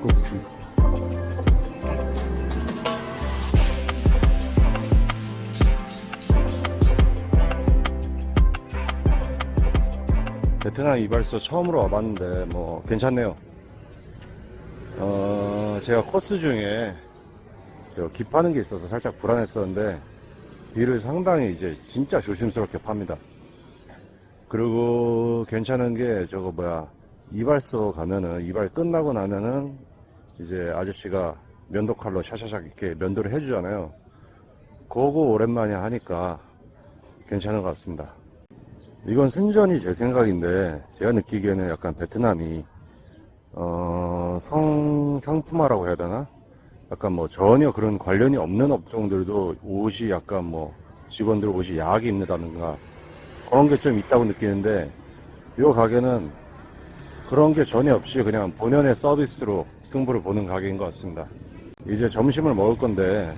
입고 있습니다. 베트남 이발소 처음으로 와봤는데 뭐 괜찮네요. 어 제가 코스 중에 저기 파는 게 있어서 살짝 불안했었는데 귀를 상당히 이제 진짜 조심스럽게 팝니다. 그리고 괜찮은 게 저거 뭐야. 이발소 가면은 이발 끝나고 나면은 이제 아저씨가 면도 칼로 샤샤샥 이렇게 면도를 해주잖아요. 그거 오랜만에 하니까 괜찮은 것 같습니다. 이건 순전히 제 생각인데 제가 느끼기에는 약간 베트남이 어, 성상품화라고 해야 되나? 약간 뭐 전혀 그런 관련이 없는 업종들도 옷이 약간 뭐 직원들 옷이 야하게 입는다든가 그런 게 좀 있다고 느끼는데 이 가게는 그런 게 전혀 없이 그냥 본연의 서비스로 승부를 보는 가게인 것 같습니다. 이제 점심을 먹을 건데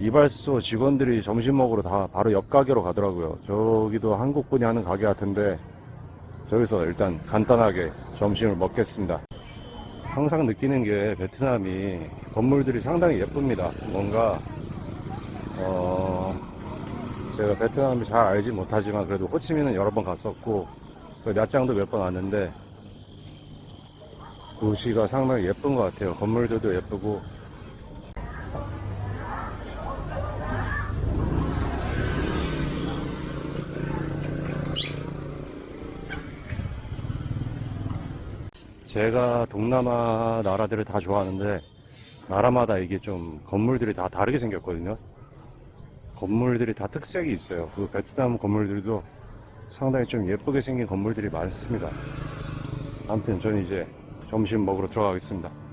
이발소 직원들이 점심 먹으러 다 바로 옆 가게로 가더라고요. 저기도 한국 분이 하는 가게 같은데 저기서 일단 간단하게 점심을 먹겠습니다. 항상 느끼는 게 베트남이 건물들이 상당히 예쁩니다. 뭔가 어 제가 베트남을 잘 알지 못하지만 그래도 호치민은 여러 번 갔었고 그 냐짱도 몇 번 왔는데 도시가 상당히 예쁜 것 같아요. 건물들도 예쁘고 제가 동남아 나라들을 다 좋아하는데 나라마다 이게 좀 건물들이 다 다르게 생겼거든요. 건물들이 다 특색이 있어요. 그 베트남 건물들도 상당히 좀 예쁘게 생긴 건물들이 많습니다. 아무튼 저는 이제 점심 먹으러 들어가겠습니다.